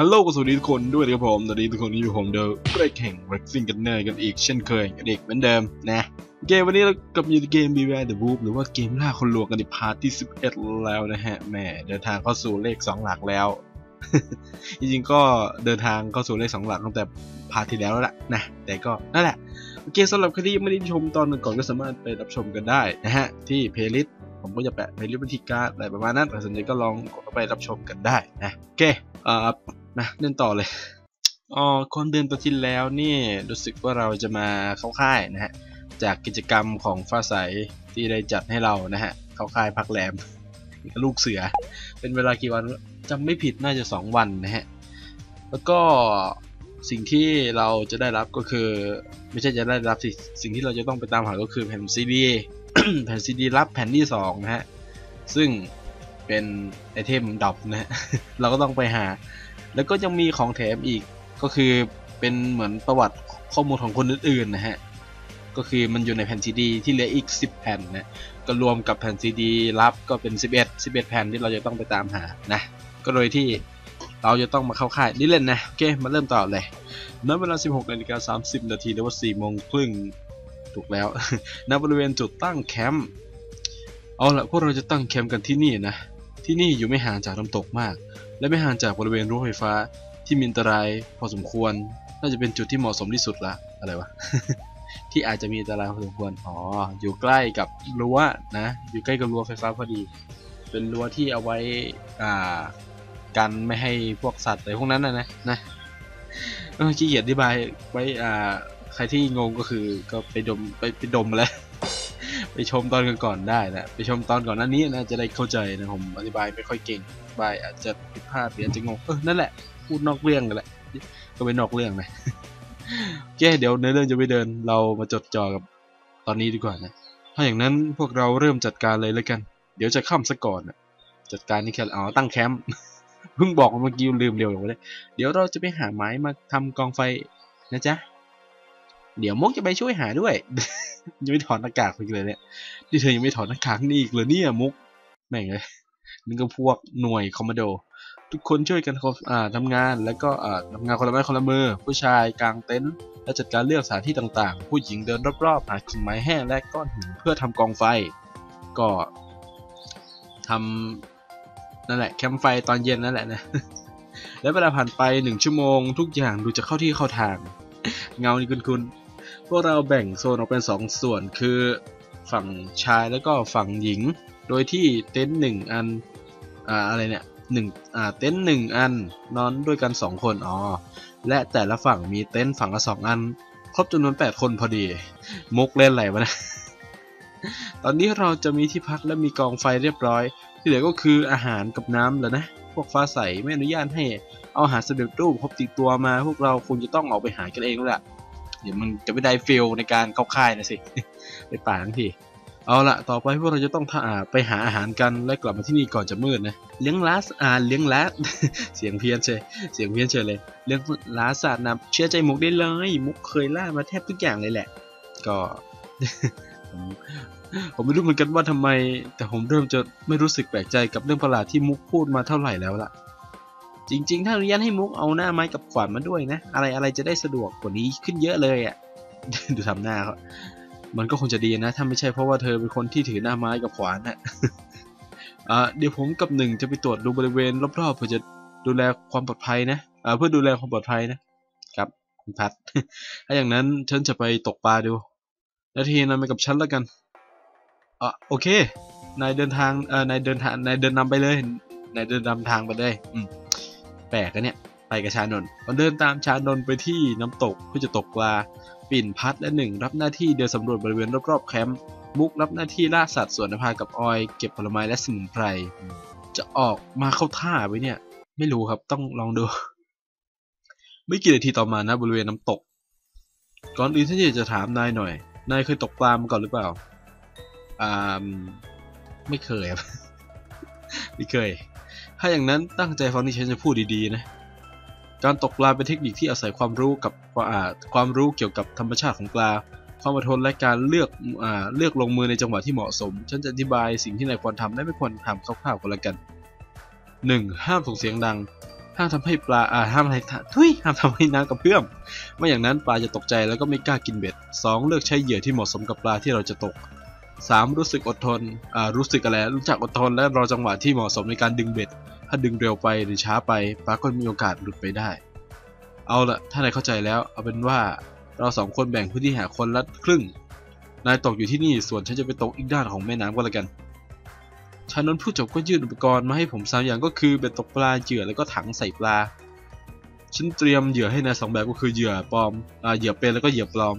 ฮัลโหลกสวัสดีทุกคนด้วยนะครับผมสวัสดีทุกคนที่อยู่ผมเดอะเบรกแห่ง Racing กันเนอร์กันอีกเช่นเคยกันอีกเหมือนเดิมนะเกมวันนี้เรากับอยู่ในเกม Beware the Wolf หรือว่าเกมล่าคนลวงกันในพาร์ทที่ 11 แล้วนะฮะแหม่เดินทางเข้าสู่เลข 2 หลักแล้ว จริงๆก็เดินทางเข้าสู่เลข 2 หลักตั้งแต่พาร์ทที่แล้วแล้วล่ะนะแต่ก็นั่นแหละโอเคสำหรับใครที่ยังไม่ได้ชมตอนก่อนก็สามารถไปรับชมกันได้นะฮะที่เพลย์ลิสต์ผมก็จะแปะเพลย์ลิสต์บันทิการอะไรประมาณนั้นแต่สนใจก็ลองกดเข้าไปรับชมกันได้นะโอเคเอ่อ นะเล่นต่อเลยอ๋อคนเดือนตัวที่แล้วนี่รู้สึกว่าเราจะมาเข้าค่ายนะฮะจากกิจกรรมของฟ้าใสที่ได้จัดให้เรานะฮะเข้าค่ายพักแรมลูกเสือ เป็นเวลากี่วันจำไม่ผิดน่าจะ 2 วันนะฮะแล้วก็สิ่งที่เราจะได้รับก็คือ ไม่ใช่จะได้รับสิสิ่งที่เราจะต้องไปตามหาก็คือแผ่นซีดีแผ่นซีดีรับแผ่นที่2นะฮะซึ่งเป็นไอเทมดรอปนะฮะเราก็ต้องไปหา แล้วก็ยังมีของแถมอีกก็คือเป็นเหมือนประวัติข้อมูลของคนอื่นๆนะฮะก็คือมันอยู่ในแผ่นซีดีที่เหลืออีก 10 แผ่นนะก็รวมกับแผ่นซีดีรับก็เป็น 11 11 แผ่นที่เราจะต้องไปตามหานะก็โดยที่เราจะต้องมาเข้าค่ายนี่เล่นนะโอเคมาเริ่มต่อเลยณเวลา 16นาฬิกา30 นาทีหรือว่า4โมงครึ่งถูกแล้วณบริเวณจุดตั้งแคมป์เอาละพวกเราจะตั้งแคมป์กันที่นี่นะ ที่นี่อยู่ไม่ห่างจากน้ำตกมาก และไม่ห่างจากบริเวณรั้วไฟฟ้าที่มีอันตรายพอสมควร น่าจะเป็นจุดที่เหมาะสมที่สุดละอะไรวะ ที่อาจจะมีอันตรายพอสมควร อ๋อ อยู่ใกล้กับรั้วนะ อยู่ใกล้กับรั้วไฟฟ้าพอดี เป็นรั้วที่เอาไว้ อ่า กันไม่ให้พวกสัตว์อะไรพวกนั้นนะนะนะเออขี้เกียจอธิบายไว้ อ่า ใครที่งงก็คือก็ไปดมไปไปดมแล้ว ชมตอนก่อนๆได้นะไปชมตอนก่อนหน้านี้นะจะได้เข้าใจนะผมอธิบายไม่ค่อยเก่งบายอาจจะผิดพลาดหรืออาจจะงงเออนั่นแหละพูดนอกเรื่องกันแหละก็ไปนอกเรื่องนะโอเคเดี๋ยวในเรื่องจะไปเดินเรามาจดจ่อกับตอนนี้ดีกว่านะถ้าอย่างนั้นพวกเราเริ่มจัดการเลยแล้วกัน เดี๋ยวจะค่ำซะก่อนนะจัดการนี่แค่อ๋อตั้งแคมป์เพิ่งบอกเมื่อกี้ลืมเร็วอย่างเลยเดี๋ยวเราจะไปหาไม้มาทำกองไฟนะจ๊ะ เดี๋ยวมุกจะไปช่วยหาด้วย ยังไม่ถอดหน้ากากไปเลยเนี่ยนี่เธอยังไม่ถอดหน้ากากนี่อีกเลยเนี่ยมุกแม่งเลยนี่ก็พวกหน่วยคอมมานโด ทุกคนช่วยกันอ่าทำงานแล้วก็อ่าทำงานคนละไม้คนละมือ ผู้ชายกางเต็นท์และจัดการเลือกสถานที่ต่างๆ ผู้หญิงเดินรอบๆหากิ่งไม้แห้งและก้อนหินเพื่อทำกองไฟ ก็ทำนั่นแหละแคมป์ไฟตอนเย็นนั่นแหละนะและเวลาผ่านไปหนึ่งชั่วโมง ทุกอย่างดูจะเข้าที่เข้าทาง เงานี่คุณคุณ พวกเราแบ่งโซนออกเป็นสองส่วนคือฝั่งชายแล้วก็ฝั่งหญิง โดยที่เต็นท์หนึ่งอันอ่าอะไรเนี่ยหนึ่งอ่าเต็นท์หนึ่งอันนอนด้วยกันสองคนอ๋อและแต่ละฝั่งมีเต็นท์ฝั่งละสองอัน ครบจำนวนแปดคนพอดี มุกเล่นอะไรวะนะตอนนี้เราจะมีที่พักและมีกองไฟเรียบร้อย ที่เหลือก็คืออาหารกับน้ำแล้วนะ พวกฟ้าใสไม่อนุญาตให้เอาอาหารสำเร็จรูปพบติดตัวมา พวกเราคงจะต้องออกไปหากันเองแล้วแหละ เดี๋ยวมันจะไม่ได้ฟิลในการเข้าค่ายนะสิ ไปป่าทั้งที เอาละต่อไปพวกเราจะต้องท่าไปหาอาหารกันและกลับมาที่นี่ก่อนจะมืดนะ เลี้ยงล้าอ่าเลี้ยงล้าเสียงเพี้ยนเชยเสียงเพี้ยนเชยเลย เลี้ยงล้าสัตว์นะเชื่อใจมุกได้เลย มุกเคยล่ามาแทบทุกอย่างเลยแหละ ก็ผมผมไม่รู้เหมือนกันว่าทำไม แต่ผมเริ่มจะไม่รู้สึกแปลกใจกับเรื่องประหลาดที่มุกพูดมาเท่าไหร่แล้วล่ะ จริง ๆ ถ้าอนุญาตให้มุกเอาหน้าไม้กับขวานมาด้วยนะ อะไรอะไรจะได้สะดวกกว่านี้ขึ้นเยอะเลยอะ ดูทำหน้าเขามันก็คงจะดีนะ ถ้าไม่ใช่เพราะว่าเธอเป็นคนที่ถือหน้าไม้กับขวานนะอ่าเดี๋ยวผมกับหนึ่งจะไปตรวจดูบริเวณรอบๆเพื่อจะดูแลความปลอดภัยนะอ่าเพื่อดูแลความปลอดภัยนะครับคุณพัดถ้าอย่างนั้นฉันจะไปตกปลาดูแล้วทีนั้นไปกับฉันแล้วกันอะโอเคนายเดินทางเอ่อนายเดินทางนายเดินนำไปเลยนายเดินนำทางไปเลยอืม ปลกอะเนี่ยไปกับชานนท์เราเดินตามชานนท์ไปที่น้ำตกเพื่อจะตกปลาปิ่นพัดและหนึ่งรับหน้าที่เดินสำรวจบริเวณรอบๆแคมป์มุกรับหน้าที่ล่าสัตว์สวนนภากับออย เก็บผลไม้และสมุนไพรจะออกมาเข้าท่าไว้เนี่ย ไม่รู้ครับต้องลองดู ไม่กี่นาทีต่อมานะบริเวณน้ำตก ก่อนอื่นที่จะถามนายหน่อยนายเคยตกปลามาก่อนหรือเปล่าอ่าไม่เคยครับ ไม่เคย ถ้าอย่างนั้นตั้งใจฟังที่ฉันจะพูดดีๆนะ การตกปลาเป็นเทคนิคที่อาศัยความรู้กับอ่าความรู้เกี่ยวกับธรรมชาติของปลา ความอดทนและการเลือกอเลือกลงมือในจังหวะที่เหมาะสม ฉันจะอธิบายสิ่งที่นายควรทำและไม่ควรทำคร่าวๆกันละกัน 1. ห้ามส่งเสียงดัง ห้ามทำให้ปลาอ่าห้ามอะไรทุยห้ามทำให้น้ำกระเพื่อม ไม่อย่างนั้นปลาจะตกใจแล้วก็ไม่กล้ากินเบ็ด 2. เลือกใช้เหยื่อที่เหมาะสมกับปลาที่เราจะตก 3. รู้สึกอดทน อ่า รู้สึกอะไร รู้จักอดทนและรอจังหวะที่เหมาะสมในการดึงเบ็ด ถ้าดึงเร็วไปหรือช้าไปปลาก็มีโอกาสหลุดไปได้ เอาละถ้านายเข้าใจแล้ว เอาเป็นว่าเราสองคนแบ่งพื้นที่หาคนละครึ่ง นายตกอยู่ที่นี่ส่วนฉันจะไปตกอีกด้านของแม่น้ำก็แล้วกันชานนท์ผู้จบก็ยื่นอุปกรณ์มาให้ผมสามอย่างก็คือเบ็ดตกปลาเหยื่อแล้วก็ถังใส่ปลา ฉันเตรียมเหยื่อให้นายสองแบบก็คือเหยื่อปลอมอ่าเหยื่อเป็นแล้วก็เหยื่อปลอม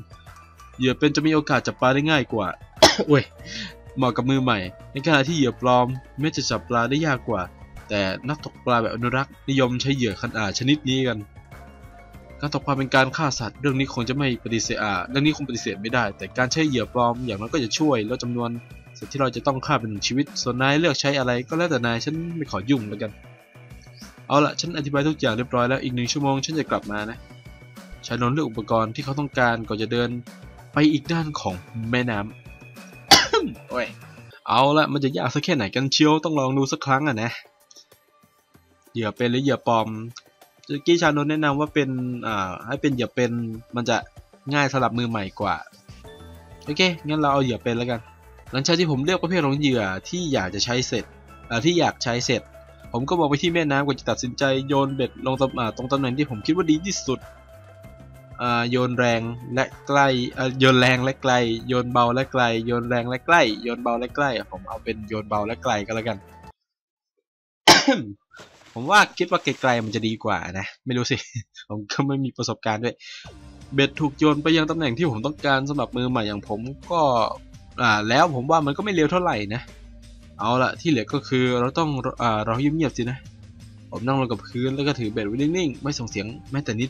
เหยื่อเป็นจะมีโอกาสจับปลาได้ง่ายกว่าโอ้ยเหมาะกับมือใหม่ ในขณะที่เหยื่อปลอมแม้จะจับปลาได้ยากกว่า แต่นักตกปลาแบบอนุรักษ์นิยมใช้เหยื่อขนาดชนิดนี้กัน การตกปลาเป็นการฆ่าสัตว์เรื่องนี้คงจะไม่ปฏิเสธอ่าเรื่องนี้คงปฏิเสธไม่ได้ แต่การใช้เหยื่อปลอมอย่างน้อยก็จะช่วยลดจำนวนสัตว์ที่เราจะต้องฆ่าเป็นหนึ่งชีวิต ส่วนนายเลือกใช้อะไรก็แล้วแต่นายฉันไม่ขอยุ่งแล้วกัน เอาละฉันอธิบายทุกอย่างเรียบร้อยแล้วอีกหนึ่งชั่วโมงฉันจะกลับมานะชายนนเลือกอุปกรณ์ที่เขาต้องการก่อนจะเดินไปอีกด้านของแม่น้ำโอ้ยเอาละมันจะยากสักแค่ไหนกันเชียวต้องลองดูสักครั้งอะนะ เหยื่อเป็นหรือเหยื่อปลอมเมื่อกี้ชานนแนะนำว่าเป็นอ่าให้เป็นเหยื่อเป็นมันจะง่ายสำหรับมือใหม่กว่าโอเคงั้นเราเอาเหยื่อเป็นแล้วกัน หลังจากที่ผมเลือกประเภทของเหยื่อที่อยากจะใช้เสร็จอ่าที่อยากใช้เสร็จ ผมก็มองไปที่แม่น้ำก่อนจะตัดสินใจโยนเบ็ดลงตำอ่าตรงตำแหน่งที่ผมคิดว่าดีที่สุดอ่าโยนแรงและใกล้อ่าโยนแรงและไกล โยนเบาและไกล โยนแรงและใกล้ โยนเบาและใกล้ ผมเอาเป็นโยนเบาและไกลก็แล้วกัน ผมว่าคิดว่าไกลๆมันจะดีกว่านะ ไม่รู้สิ ผมก็ไม่มีประสบการณ์ด้วย เบ็ดถูกโยนไปยังตำแหน่งที่ผมต้องการสำหรับมือใหม่อย่างผมก็อ่าแล้วผมว่ามันก็ไม่เร็วเท่าไหร่นะ เอาละที่เหลือก็คือเราต้องอ่าเรอเงียบๆสินะ ผมนั่งลงกับพื้นแล้วก็ถือเบ็ดไว้นิ่งๆ ไม่ส่งเสียงแม้แต่นิด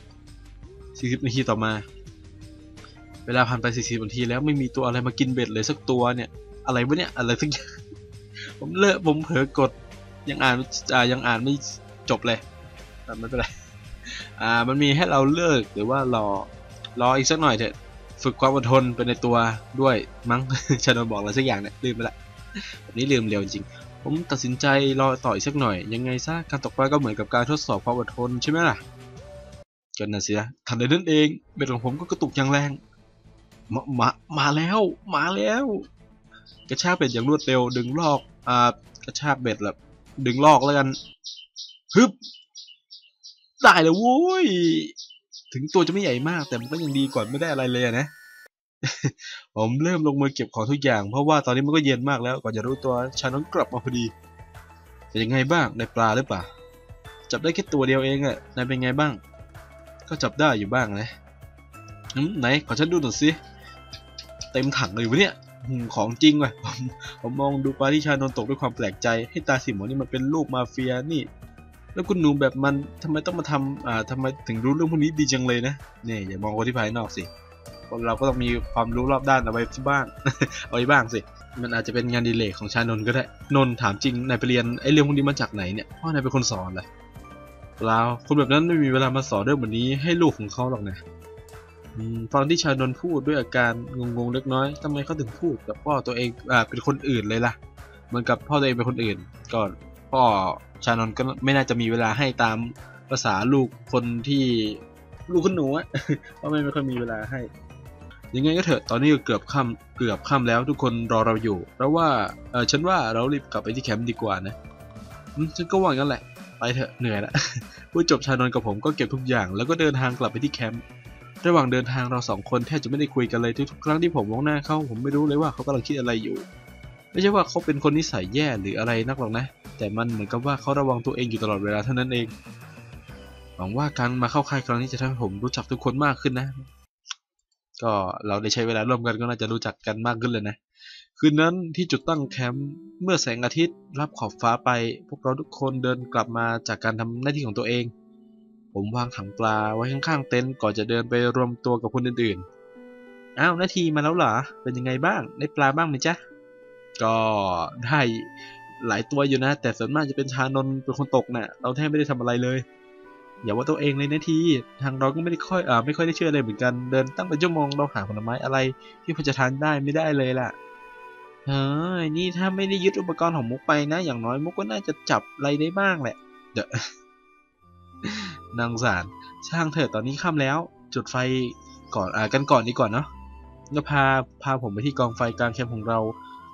40 นาทีต่อมา เวลาผ่านไป 40 นาทีแล้วไม่มีตัวอะไรมากินเบ็ดเลยสักตัวเนี่ย อะไรวะเนี่ยอะไรสักอย่างผมเลอะผมเผลอกด ยังอ่านอ่ายังอ่านไม่จบเลยแต่ไม่เป็นไรอ่ามันมีให้เราเลิกหรือว่ารอรออีกสักหน่อยเถอะฝึกความอดทนไปในตัวด้วยมั้งชาโดนบอกอะไรสักอย่างเนี่ยลืมไปละแบบนี้ลืมเร็วจริง ผมตัดสินใจรอต่ออีกสักหน่อย ยังไงซะการตกปลาก็เหมือนกับการทดสอบความอดทนใช่ไหมล่ะจนน่ะสินะทันใดนั้นเองเบ็ดของผมก็กระตุกอย่างแรงมามามาแล้วมาแล้ว กระชากเบ็ดอย่างรวดเร็วดึงลอกอ่ากระชากเบ็ดแบบ ดึงลอกแล้วกันฮึบได้เลยโว้ย ถึงตัวจะไม่ใหญ่มาก แต่มันก็ยังดีกว่าไม่ได้อะไรเลยนะ ผมเริ่มลงมือเก็บของทุกอย่าง เพราะว่าตอนนี้มันก็เย็นมากแล้วก่อนจะรู้ตัวชาน้องกลับมาพอดีเป็นยังไงบ้างได้ปลาหรือเปล่า จับได้แค่ตัวเดียวเองอะนายเป็นไงบ้าง ก็จับได้อยู่บ้างนะไหนขอฉันดูหน่อยสิเต็มถังเลยวะเนี่ย ของจริงว่ะผมผมมองดูปลาที่ชานนตกด้วยความแปลกใจ ให้ตาสีหมอนี่มันเป็นลูกมาเฟียนี่ แล้วคุณหนูแบบมันทำไมต้องมาทำอ่าทำไมถึงรู้เรื่องพวกนี้ดีจังเลยนะเนี่ยอย่ามองคนที่ภายนอกสิเราก็ต้องมีความรู้รอบด้านเอาไว้บ้างเอาไว้บ้างสิมันอาจจะเป็นงานดีเลกของชานนก็ได้นนถามจริงนายไปเรียนไอ้เรื่องพวกนี้มาจากไหนเนี่ยพ่อนายเป็นคนสอนเหรอเปล่าคนแบบนั้นไม่มีเวลามาสอนเรื่องแบบนี้ให้ลูกของเขาหรอกนะ ตอนที่ชานนพูดด้วยอาการงงๆเล็กน้อยทำไมเขาถึงพูดกับพ่อตัวเองอ่าเป็นคนอื่นเลยล่ะ เหมือนกับพ่อตัวเองเป็นคนอื่นก่อนพ่อชานนก็ไม่น่าจะมีเวลาให้ตามภาษาลูกคนที่ลูกคุณหนูอะเพราะไม่ไม่ค่อยมีเวลาให้ ยังไงก็เถอะตอนนี้ก็เกือบค่ำเกือบค่ำแล้วทุกคนรอเราอยู่แล้วว่าเออฉันว่าเรารีบกลับไปที่แคมป์ดีกว่านะฉันก็ว่างั้นแหละไปเถอะเหนื่อยละพูดจบชานนกับผมก็เก็บทุกอย่าง แล้วก็เดินทางกลับไปที่แคมป์ ระหว่างเดินทางเราสองคนแทบจะไม่ได้คุยกันเลยทุกๆครั้งที่ผมมองหน้าเขาผมไม่รู้เลยว่าเขากำลังคิดอะไรอยู่ ไม่ใช่ว่าเขาเป็นคนนิสัยแย่หรืออะไรนักหรอกนะ แต่มันเหมือนกับว่าเขาระวังตัวเองอยู่ตลอดเวลาเท่านั้นเอง หวังว่าการมาเข้าค่ายครั้งนี้จะทำให้ผมรู้จักทุกคนมากขึ้นนะ ก็เราได้ใช้เวลาร่วมกันก็น่าจะรู้จักกันมากขึ้นเลยนะ คืนนั้นที่จุดตั้งแคมป์เมื่อแสงอาทิตย์รับขอบฟ้าไป พวกเราทุกคนเดินกลับมาจากการทำหน้าที่ของตัวเอง ผมวางถังปลาไว้ข้างๆเต็นท์ก่อนจะเดินไปรวมตัวกับคนอื่นๆ อ้าวนาทีมาแล้วเหรอ เป็นยังไงบ้าง ได้ปลาบ้างไหมจ๊ะ ก็ได้หลายตัวอยู่นะ แต่ส่วนมากจะเป็นชานนเป็นคนตกน่ะ เราแทบไม่ได้ทำอะไรเลย อย่าว่าตัวเองเลยนะที ทางเราก็ไม่ได้ค่อยอ่าไม่ค่อยได้เชื่อเลยเหมือนกัน เดินตั้งเป็นชั่วโมงเราหาผลไม้อะไร ที่พอจะทานได้ไม่ได้เลยล่ะเฮ้ยนี่ถ้าไม่ได้ยึดอุปกรณ์ของมุกไปนะ อย่างน้อยมุกก็น่าจะจับอะไรได้บ้างแหละ เดี๋ยว นางสารช่างเถิดตอนนี้ค่ำแล้ว จุดไฟก่อนอ่ากันก่อนดีก่อนเนาะก็พาพาผมไปที่กองไฟกลางแคมป์ของเรา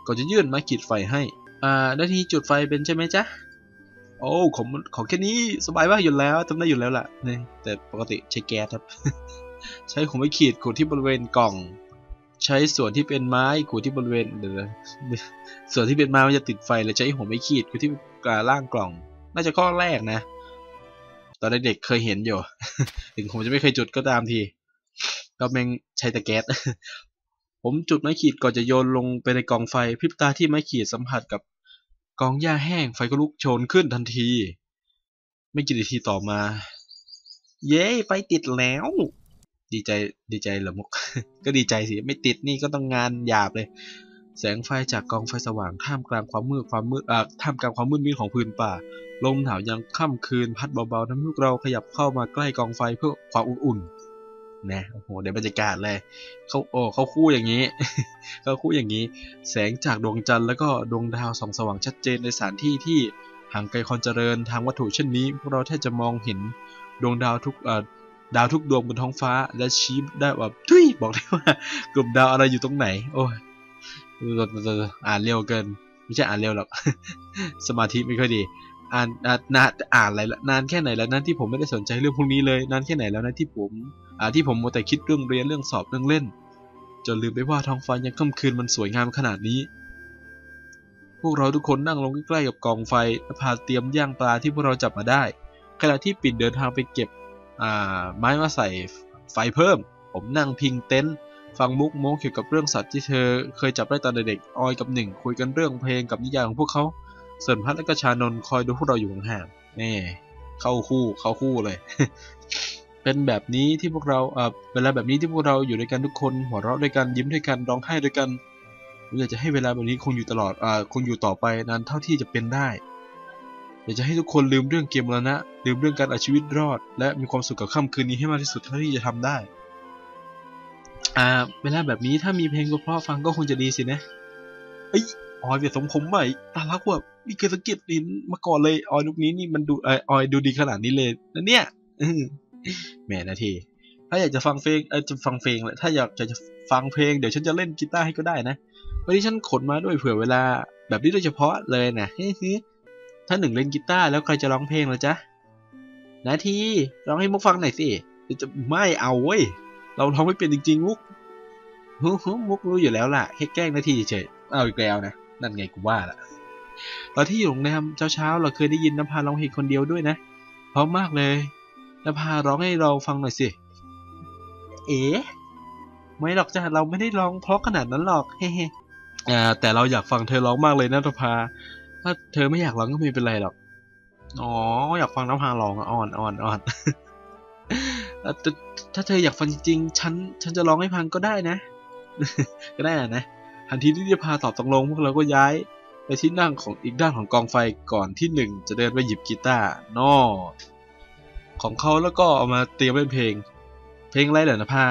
ก่อนจะยื่นไม้ขีดไฟให้อ่านาทีจุดไฟเป็นใช่ไหมจ๊ะโอ้ของของแค่นี้สบายมากอยู่แล้วทำได้อยู่แล้วล่ะนี่แต่ปกติใช้แก๊สครับ ใช้ของไม้ขีดขูดที่บริเวณกล่อง ใช้ส่วนที่เป็นไม้ขูดที่บริเวณเดี๋ยวนะส่วนที่เป็นไม้มันจะติดไฟเลยใช้หัวไม้ขีดขูดที่กลางล่างกล่อง น่าจะข้อแรกนะ อนเด็กๆเคยเห็นอยู่ ถึงผมจะไม่เคยจุดก็ตามที ก็แม่งใช้ต่แก๊ส ผมจุดไม้ขีดก่อนจะโยนลงไปในกองไฟ พริบตาที่ไม้ขีดสัมผัสกับกองหญ้าแห้ง ไฟก็ลุกโชนขึ้นทันที ไม่กี่นาทีต่อมา เย้ไฟติดแล้ว ดีใจดีใจเหรอมุก ก็ดีใจสิ ไม่ติดนี่ก็ต้องงานหยาบเลย แสงไฟจากกองไฟสว่างท่ามกลางความมืดความมืดอ่าท่ามกลางความมืดมิดของพื้นป่า ลมหนาวยังค่ำคืนพัดเบาๆทำให้พวกเราขยับเข้ามาใกล้กองไฟเพื่อความอุ่นๆ นะ โอ้โหเดี๋ยวบรรยากาศเลย เขาโอ้เขาคู่อย่างนี้ เขาคู่อย่างนี้ แสงจากดวงจันทร์แล้วก็ดวงดาวส่องสว่างชัดเจนในสถานที่ที่ห่างไกลความเจริญทางวัตถุเช่นนี้ พวกเราแทบจะมองเห็นดวงดาวทุกเอ่อดาวทุกดวงบนท้องฟ้าและชี้ได้ว่าทุยบอกได้ว่ากลุ่มดาวอะไรอยู่ตรงไหน โอ้ย อ่านเร็วเกิน ไม่ใช่อ่านเร็วหรอก สมาธิไม่ค่อยดี อ่านอ่านนานอ่านอะไรละนานแค่ไหนแล้วนั้นที่ผมไม่ได้สนใจเรื่องพวกนี้เลย นานแค่ไหนแล้วนะที่ผม อ่าที่ผมมัวแต่คิดเรื่องเรียนเรื่องสอบเรื่องเล่น จนลืมไปว่าท้องฟ้ายังค่ำคืนมันสวยงามขนาดนี้ พวกเราทุกคนนั่งลงใกล้ๆกับกองไฟและพาเตรียมย่างปลาที่พวกเราจับมาได้ ขณะที่ปิดเดินทางไปเก็บ อ่า ไม้มาใส่ไฟเพิ่ม ผมนั่งพิงเต็นท์ ฟังมุกโม้เกี่ยวกับเรื่องสัตว์ที่เธอเคยจับได้ตอนเด็กออยกับหนึ่งคุยกันเรื่องเพลงกับนิยายของพวกเขา ส่วนพัดและก็ชานนคอยดูพวกเราอยู่ห่างๆนี่เข้าคู่เข้าคู่เลย เป็นแบบนี้ที่พวกเราเออเวลาแบบนี้ที่พวกเราอยู่ด้วยกันทุกคนหัวเราะด้วยกันยิ้มด้วยกันร้องไห้ด้วยกันผมอยากจะให้เวลาแบบนี้คงอยู่ตลอดอ่าคงอยู่ต่อไปนานเท่าที่จะเป็นได้อยากจะให้ทุกคนลืมเรื่องเกมแล้วนะลืมเรื่องการเอาชีวิตรอด และมีความสุขกับค่ำคืนนี้ให้มากที่สุดเท่าที่จะทำได้ อ่า เวลาแบบนี้ถ้ามีเพลงเพราะฟังก็คงจะดีสินะเอ้ยออยเปียสมผมใหม่ตาลักว่ามีเคยสังเกตเห็นมาก่อนเลย ออยลูกนี้นี่มันดูเอออยดูดีขนาดนี้เลยนะเนี่ยแหมนาที ถ้าอยากจะฟังเพลงเออจะฟังเพลงแหละถ้าอยากจะฟังเพลงเดี๋ยวฉันจะเล่นกีตาร์ให้ก็ได้นะวันนี้ฉันขนมาด้วยเผื่อเวลาแบบนี้โดยเฉพาะเลยนะเฮ้ยถ้าหนึ่งเล่นกีตาร์แล้วใครจะร้องเพลงล่ะจ๊ะนาทีร้องให้มุกฟังหน่อยสิจะไม่เอาเว้ย เราร้องไม่เป็นจริงๆมุกฮึฮมุกรู้อยู่แล้วล่ะแค่แกล้งนาทีเฉยเอาอีกแล้วนะนั่นไงกูว่าล่ะตอนที่อยู่โรงแรมเช้าๆเราเคยได้ยินนภาร้องเพลงคนเดียวด้วยนะเพราะมากเลยนภาร้องให้เราฟังหน่อยสิ เอ๋ไม่หรอกจ้ะเราไม่ได้ร้องเพราะขนาดนั้นหรอกเฮ้ๆอ่าแต่เราอยากฟังเธอร้องมากเลยนะนภาถ้าเธอไม่อยากร้องก็ไม่เป็นไรหรอกอ๋ออยากฟังนภาร้องอ่อนอ่อนอ่อนอ่อแถ้าเธออยากฟังจริงๆ ฉัน ฉันจะร้องให้ฟังก็ได้นะ ก็ได้อะนะ ทันทีที่นภาตอบตกลงพวกเราก็ย้าย ไปที่นั่งของอีกด้านของกองไฟก่อนที่หนึ่งจะเดินไปหยิบกีตาร์นอของเขาแล้วก็เอามาเตรียมเป็นเพลง เพลงอะไรเหรอนะพา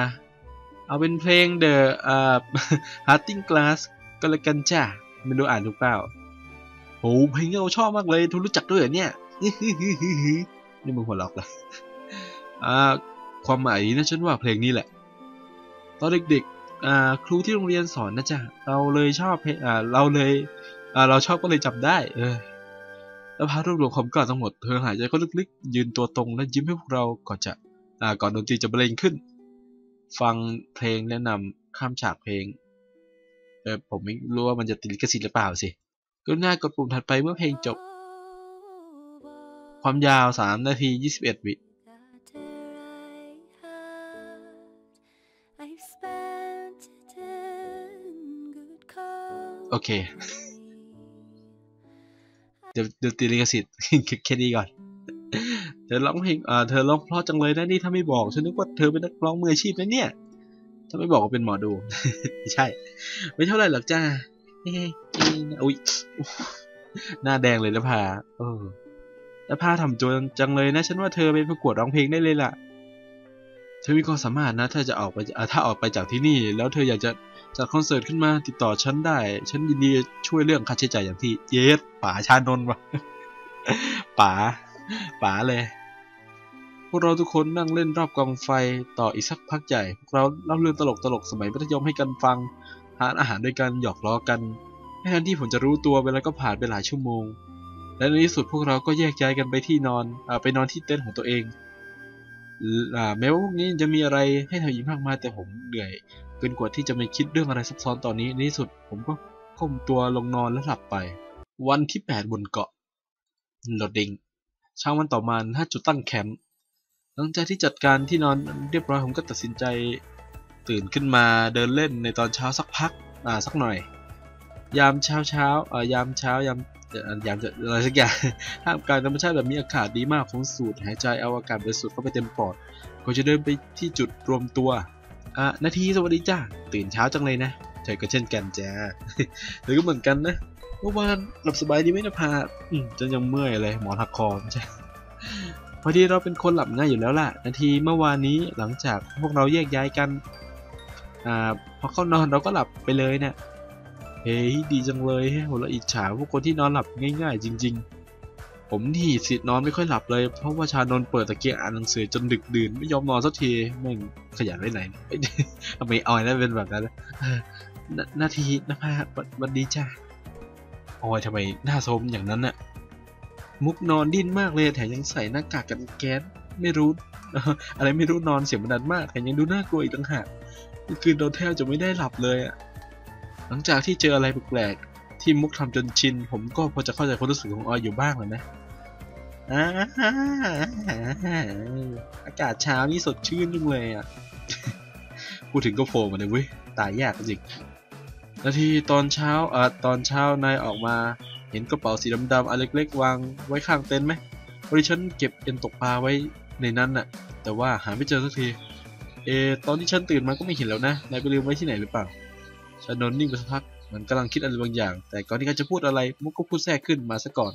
เอาเป็นเพลง The อ่า Hunting Glass ก็แล้วกันจ้าไม่รู้อ่านถูกเปล่าโอ้เพลงนี้เราชอบมากเลยทุนรู้จักด้วยเนี่ยนี่มึงหัวเราะเหรออ่า ความหมายนะฉันว่าเพลงนี้แหละ ตอนเด็กๆครูที่โรงเรียนสอนนะจ๊ะเราเลยชอบเพลงเราเลยเราชอบก็เลยจำได้ เออแล้วพารวบรวมความกล้าทั้งหมดเธอหายใจเข้าลึกๆ ยืนตัวตรงและยิ้มให้พวกเราก่อนจะก่อนดนตรีจะบรรเลงขึ้น ฟังเพลงแนะนำข้ามฉากเพลงเออผมไม่รู้ว่ามันจะติดลิขสิทธิ์หรือเปล่าสิกรุณากดปุ่มถัดไปเมื่อเพลงจบ ความยาว 3 นาที 21 วิ อเค เดี๋ยวเดี๋ยวติลิขสิทธิ์แค่นี้ก่อน เธอร้องเพลงอ่าเธอร้องเพราะจังเลยนะนี่ถ้าไม่บอก ฉันนึกว่าเธอเป็นนักร้องมืออาชีพนะเนี่ย ถ้าไม่บอกว่าเป็นหมอดู ไม่ใช่ ไม่เท่าไหร่หรอกจ้าอุ้ยหน้าแดงเลยแล้วพาเออแล้วพาทำตัวจังเลยนะ ฉันว่าเธอไปประกวดร้องเพลงได้เลยล่ะ เธอมีความสามารถนะ ถ้าจะออกไปถ้าออกไปจากที่นี่ แล้วเธออยากจะ จัดคอนเสิร์ตขึ้นมาติดต่อฉันได้ ฉันยินดีช่วยเรื่องค่าใช้จ่ายอย่างที่เยสป๋าชานนท์วะป๋าป๋าเลย พวกเราทุกคนนั่งเล่นรอบกองไฟต่ออีกสักพักใหญ่ พวกเราเล่าเรื่องตลกๆสมัยมัธยมให้กันฟังทานอาหารด้วยกันหยอกล้อกันแทนที่ผมจะรู้ตัวเวลาก็ผ่านไปหลายชั่วโมง และในที่สุดพวกเราก็แยกย้ายกันไปที่นอนอไปนอนที่เต็นท์ของตัวเองอแม้ว่าพวกนี้จะมีอะไรให้ทำอีกมากมายแต่ผมเหนื่อย เกินกว่าที่จะไม่คิดเรื่องอะไรซับซ้อนตอนนี้ในที่สุด ผมก็ก้มตัวลงนอนและหลับไป วันที่ 8 บนเกาะโหลดดิงเช้าวันต่อมาถ้าจุดตั้งแคมป์หลังจากที่จัดการที่นอนเรียบร้อยผมก็ตัดสินใจตื่นขึ้นมาเดินเล่นในตอนเช้าสักพักอ่าสักหน่อย ยามเช้าเช้าอ่อยามเช้ายามยามจะอะไรสักอย่างท่ามกลางธรรมชาติแบบมีอากาศดีมากผมสูดหายใจเอาอากาศบริสุทธิ์เข้าไปเต็มปอดก่อนจะเดินไปที่จุดรวมตัว อะนาทีสวัสดีจ้าตื่นเช้าจังเลยนะ เธอก็เช่นกันจ้าเธอก็เหมือนกันนะเมื่อวานหลับสบายดีไหมนะพาจนยังเมื่อยเลย หมอนหักคอใช่พอดีเราเป็นคนหลับง่ายอยู่แล้วล่ะ นาทีเมื่อวานนี้หลังจากพวกเราแยกย้ายกันอ่าพอเข้านอนเราก็หลับไปเลยเนี่ยเฮ้ยดีจังเลยโหเราอิจฉาพวกคนที่นอนหลับง่าย ๆ จริง ๆ ผมที่สิทธิ์นอนไม่ค่อยหลับเลย เพราะว่าชานนเปิดตะเกียงอ่านหนังสือจนดึกดื่นไม่ยอมนอนสักทีแม่งขยันไปไหนทำไมออยแล้วเป็นแบบนั้นนนาทีนะพาวันดีจ้าออยทำไมหน้าโทมอย่างนั้นน่ะ มุกนอนดิ้นมากเลยแถมยังใส่หน้ากากกันแก๊สไม่รู้ อะไรไม่รู้นอนเสียงมันดันมากแถมยังดูน่ากลัวอีกต่างหากเมื่อคืนโดนแทบจะไม่ได้หลับเลยอะหลังจากที่เจออะไรแปลก ที่มุกทำจนชิน ผมก็พอจะเข้าใจความรู้สึกของออยอยู่บ้างแล้วนะอาอากาศเช้านี่สดชื่นจังเลยอะ พูดถึงก็โผล่มาเลยเว้ย ตายยากจริงนาทีตอนเช้าอ่าตอนเช้านายออกมา เห็นกระเป๋าสีดำๆอันเล็ก ๆ วางไว้ข้างเต็นท์ไหมบริฉันเก็บเอ็นตกปลาไว้ในนั้นน่ะ แต่ว่าหาไม่เจอสักที เอ ตอนที่ฉันตื่นมาก็ไม่เห็นแล้วนะ นายไปลืมไว้ที่ไหนหรือเปล่าฉันนอนนิ่งไปสักพัก มันกำลังคิดอะไรบางอย่าง แต่ก่อนที่เขาจะพูดอะไรมุกก็พูดแทรกขึ้นมาซะก่อน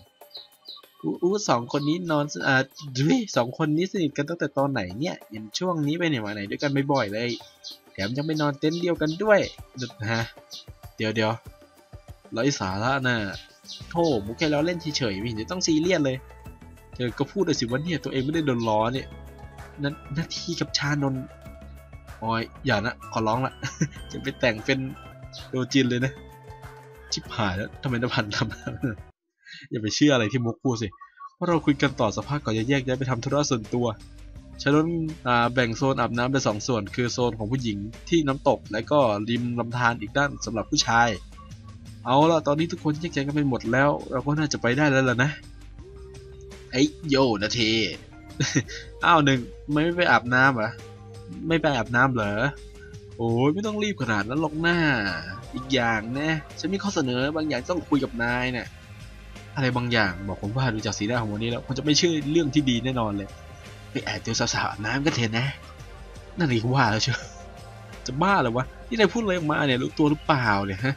อู้สองคนนี้นอนสอ่าดุยสองคนนี้สนิทกันตั้งแต่ตอนไหนเนี่ยเห็นช่วงนี้ไปไหนมาไหนด้วยกันบ่อยๆเลย แถมยังไปนอนเต็นท์เดียวกันด้วยดุดฮะ เดี๋ยวเดี๋ยวไร้สาระน่ะโธ่มุกแค่ล้อเล่นเฉยๆไม่เห็นจะต้องซีเรียสเลย เธอก็พูดเลยสิว่าเนี่ยตัวเองไม่ได้โดนล้อเนี่ยนั่นหน้าที่กับชานนท์โอ้ยอย่านะ ขอร้องละจะไปแต่งเป็นโดจินเลยนะ ชิบหายแล้วทำไมนภันทำอย่าไปเชื่ออะไรที่มุกพูดสิเพราเราคุยกันต่อสักพักก่อนจะแยกย้ายไปทำธุระส่วนตัวฉันอ่าแบ่งโซนอาบน้ำเป็นสองส่วน คือโซนของผู้หญิงที่น้ำตก และก็ริมลำธารอีกด้านสำหรับผู้ชาย เอาละตอนนี้ทุกคนแยกย้ายกันไปหมดแล้ว เราก็น่าจะไปได้แล้วล่ะนะไอ้โยนาทีอ้าวหนึ่งไม่ไปอาบน้ำเหรอไม่ไปอาบน้ำเหรอโอ้ยไม่ต้องรีบขนาดนั้นหรอกหน้า อีกอย่างนะฉันมีข้อเสนอบางอย่างต้องคุยกับนายน่ะอะไรบางอย่างบอกผมว่าดูจากสีหน้าของวันนี้แล้วผมจะไม่เชื่อเรื่องที่ดีแน่นอนเลยไปแอบเจอสาวๆน้ำกันเถอะนะ นั่นเองว่าแล้วเชียวจะบ้าหรอวะที่นายพูดอะไรออกมาเนี่ยรู้ตัวหรือเปล่าเนี่ยฮะ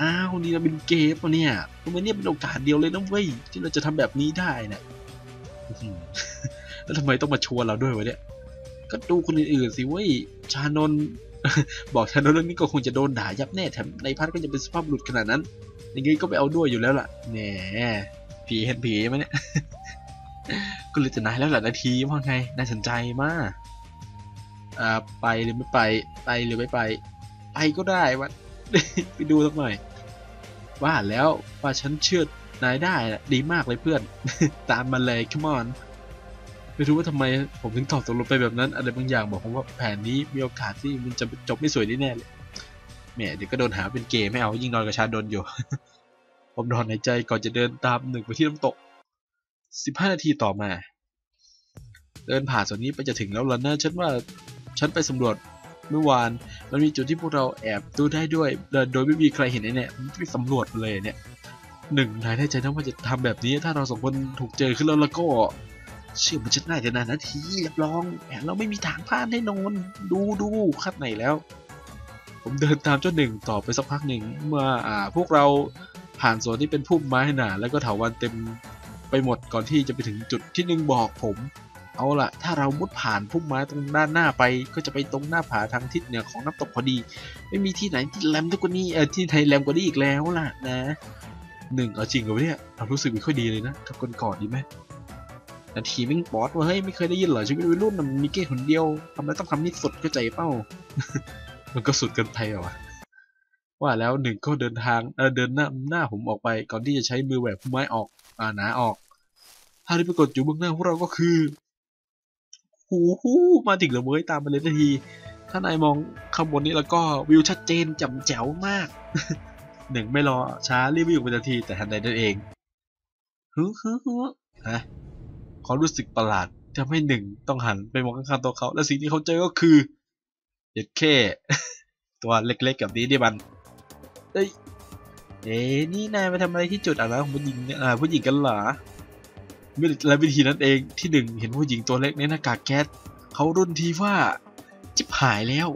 อ้าวนี่เราเป็นเกย์ปะเนี่ยทำไมเนี่ยเป็นโอกาสเดียวเลยนะเว้ยที่เราจะทำแบบนี้ได้เนี่ยแล้วทำไมต้องมาชวนเราด้วยวะเนี่ยก็ดูคนอื่นๆสิเว้ยชานน บอกชานเรื่องนี้ก็คงจะโดนด่ายับแน่แถมในพัดก็จะเป็นสภาพบุรุษขนาดนั้นอย่างงี้ก็ไปเอาด้วยอยู่แล้วล่ะแหมผีเห็นผีไหมเนี่ยก็เลยจะนายแล้วหละนาทีว่าไงน่าสนใจมากอ่าไปหรือไม่ไปไปหรือไม่ไป ไปก็ได้วะไปดูสักหน่อย ว่าแล้วว่าฉันเชื่อนายได้ดีมากเลยเพื่อน ตามมาเลย come on ไม่รู้ว่าทำไมผมถึงตอบตกลงไปแบบนั้น อะไรบางอย่างบอกผมว่าแผนนี้มีโอกาสที่มันจะจบไม่สวยแน่เลยแหมเดี๋ยวก็โดนหาเป็นเกย์ไม่เอายิ่งนอนกับชาโดนอยู่ ผมนอนหายใจก่อนจะเดินตามหนึ่งไปที่น้ำตก15นาทีต่อมา เดินผ่านส่วนนี้ไปจะถึงแล้วล่ะนะฉันว่าฉันไปสำรวจเมื่อวานมันมีจุดที่พวกเราแอบดูได้ด้วยเดินโดยไม่มีใครเห็นแน่ๆมันไปสำรวจเลยเนี่ยหนึ่งนายแน่ใจนะว่าจะทำแบบนี้ถ้าเราสองคนถูกเจอขึ้นแล้วแล้วก็ เชื่อมันจะน่าจะนานนาทีรับรองแผนเราไม่มีทางพลาดแน่นอน ดูดูคัดไหนแล้ว ผมเดินตามเจ้าหนึ่งต่อไปสักพักหนึ่งเมื่ออ่าพวกเราผ่านสวนที่เป็นพุ่มไม้หนาแล้วก็เถาวันเต็มไปหมดก่อนที่จะไปถึงจุดที่หนึ่งบอกผม เอาล่ะถ้าเรามุดผ่านพุ่มไม้ตรงด้านหน้าไปก็จะไปตรงหน้าผาทางทิศเหนือของน้ำตกพอดี ไม่มีที่ไหนที่แหลมเท่ากว่านี้เออที่ไทยแหลมกว่านี้อีกแล้วล่ะนะหนึ่งเอาจริงเหรอเนี่ยเรารู้สึกไม่ค่อยดีเลยนะกับคนก่อนดีไหม นาทีวิ่งบอสว่าเฮ้ยไม่เคยได้ยินเหรอชีวิตวัยรุ่นมันมีแค่คนเดียวทำไมต้องทำนี่สุดเข้าใจเป้า มันก็สุดเกินไปหรอวะว่าแล้วหนึ่งก็เดินทางเออเดินหน้าหน้าผมออกไป ก่อนที่จะใช้มือแหวกพุ่มไม้ออกอ่าหนาออกถ้าที่ปรากฏอยู่เบื้องหน้าพวกเราก็คือหูหูมาถึงแล้วเว้ยตามมาเลยทันที ถ้านายมองข้างบนนี้แล้วก็วิวชัดเจนจำแจ๋วมากหนึ่งไม่รอช้ารีบวิ่งไปทันทีแต่ทันใดนั่นเองฮึฮึฮึฮะ เขารู้สึกประหลาดทำให้หนึ่งต้องหันไปมองข้างๆตัวเขา และสิ่งที่เขาเจอก็คือเด็ดแค่ตัวเล็กๆกับนี้นี่มันเอ้ยเอ๊นี่นายไปทำอะไรที่จุดอาบน้ำของผู้หญิงเนี่ยอ่าผู้หญิงกันเหรอไม่และวิธีนั้นเองที่หนึ่งเห็นผู้หญิงตัวเล็กในหน้ากากแก๊สเขารุ่นทีว่าจิบหายแล้ว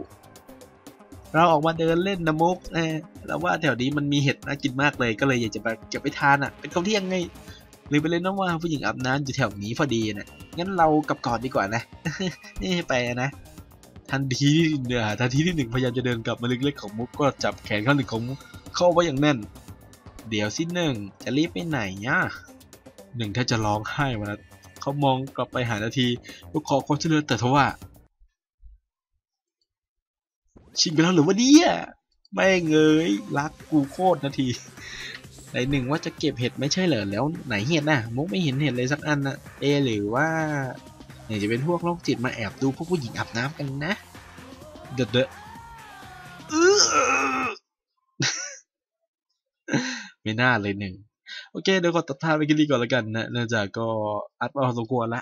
เราออกมาเดินเล่นนะมุกเออแล้วว่าแถวนี้มันมีเห็ดน่ากินมากเลยก็เลยอยากจะไปเก็บไปทานอะ เป็นคำที่ยังไง หรือไปเล่นน้ำว่าผู้หญิงอาบน้ำอยู่แถวนี้พอดีนะงั้นเรากลับก่อนดีกว่านะนี่ไปนะทันทีที่เนี่ยทันทีที่หนึ่งพยายามจะเดินกลับมาเล็กๆของมุกก็จับแขนข้างหนึ่งของมุกเข้าไว้อย่างแน่น เดี๋ยวสิหนึ่งจะรีบไปไหนเนี่ยหนึ่งถ้าจะร้องไห้มาแล้วเขามองกลับไปหานาทีเพื่อขอความช่วยเหลือแต่ทว่า ชิงไปแล้วหรือว่าเนี่ยไม่เงยรักกูโคตรนาที ไหนหนึ่งว่าจะเก็บเห็ดไม่ใช่เหรอแล้วไหนเห็ดน่ะมุกไม่เห็นเห็ดเลยสักอันนะเอหรือว่าเนี่ยจะเป็นพวกโรคจิตมาแอบดูพวกผู้หญิงอาบน้ำกันนะ เดอะเดอะอื้อไม่น่าเลยหนึ่งโอเคเดี๋ยวขอตัดภาพไปกันดีก่อนแล้วกันนะเนื่องจากก็อัดมาพอสมควรละ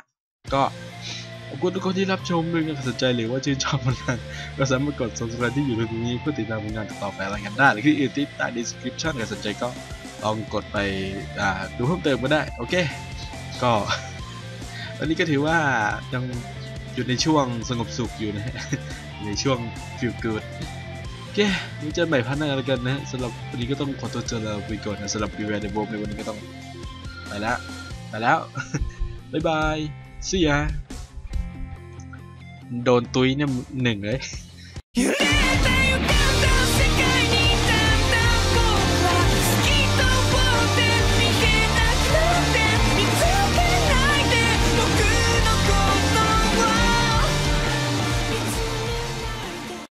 ก็ขอบคุณทุกคนที่รับชมด้วยกันสนใจหรือว่าชื่นชอบผลงานก็สามารถกด subscribe ที่อยู่ตรงนี้เพื่อติดตามผลงานต่อไปอะไรกันได้หรือที่อื่นที่ใต้ description กันสนใจก็ ลองกดไปดูเพิ่มเติมก็ได้ โอเค ก็วันนี้ก็ถือว่ายังอยู่ในช่วงสงบสุขอยู่นะฮะในช่วง feel good โอเคไว้เจอใหม่พันหน้าแล้วกันนะสำหรับวันนี้ก็ต้องขอตัวเจอลาไปก่อนนะสำหรับ Beware the Bomb ในวันนี้ก็ต้องไปแล้วไปแล้วบ๊ายบาย see ya โดนตุ้ยเนี่ยหนึ่งเลย